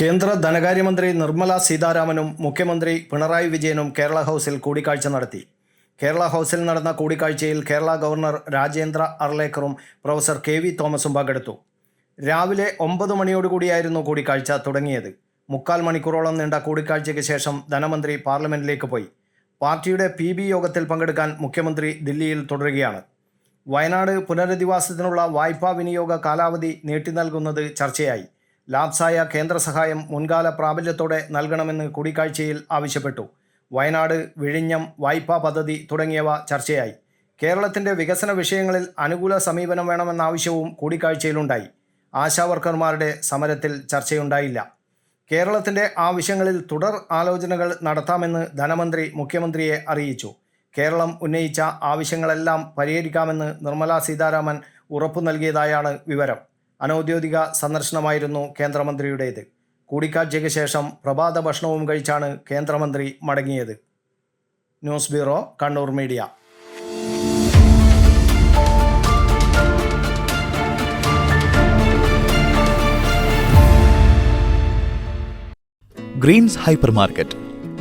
കേന്ദ്ര ധനകാര്യമന്ത്രി നിർമ്മല സീതാരാമനും മുഖ്യമന്ത്രി പിണറായി വിജയനും കേരള ഹൗസിൽ കൂടിക്കാഴ്ച നടത്തി. കേരള ഹൗസിൽ നടന്ന കൂടിക്കാഴ്ചയിൽ കേരള ഗവർണർ രാജേന്ദ്ര അർലേക്കറും പ്രൊഫസർ കെ വി തോമസും പങ്കെടുത്തു. രാവിലെ ഒമ്പത് മണിയോടുകൂടിയായിരുന്നു കൂടിക്കാഴ്ച തുടങ്ങിയത്. മുക്കാൽ മണിക്കൂറോളം നീണ്ട കൂടിക്കാഴ്ചയ്ക്ക് ശേഷം ധനമന്ത്രി പാർലമെന്റിലേക്ക് പോയി. പാർട്ടിയുടെ പി ബി യോഗത്തിൽ പങ്കെടുക്കാൻ മുഖ്യമന്ത്രി ദില്ലിയിൽ തുടരുകയാണ്. വയനാട് പുനരധിവാസത്തിനുള്ള വായ്പാ വിനിയോഗ കാലാവധി നീട്ടി നൽകുന്നത് ചർച്ചയായി. ലാപ്സായ കേന്ദ്ര സഹായം മുൻകാല പ്രാബല്യത്തോടെ നൽകണമെന്ന് കൂടിക്കാഴ്ചയിൽ ആവശ്യപ്പെട്ടു. വയനാട് വിഴിഞ്ഞം വായ്പാ പദ്ധതി തുടങ്ങിയവ ചർച്ചയായി. കേരളത്തിന്റെ വികസന വിഷയങ്ങളിൽ അനുകൂല സമീപനം വേണമെന്ന ആവശ്യവും കൂടിക്കാഴ്ചയിലുണ്ടായി. ആശാവർക്കർമാരുടെ സമരത്തിൽ ചർച്ചയുണ്ടായില്ല. കേരളത്തിന്റെ ആവശ്യങ്ങളിൽ തുടർ ആലോചനകൾ നടത്താമെന്ന് ധനമന്ത്രി മുഖ്യമന്ത്രിയെ അറിയിച്ചു. കേരളം ഉന്നയിച്ച ആവശ്യങ്ങളെല്ലാം പരിഹരിക്കാമെന്ന് നിർമ്മലാ സീതാരാമൻ ഉറപ്പു നൽകിയതായാണ് വിവരം. അനൗദ്യോഗിക സന്ദർശനമായിരുന്നു കേന്ദ്രമന്ത്രിയുടേത്. കൂടിക്കാഴ്ചയ്ക്ക് ശേഷം പ്രഭാത ഭക്ഷണവും കഴിച്ചാണ് കേന്ദ്രമന്ത്രി മടങ്ങിയത്. News bureau Kannur media. Greens hyper market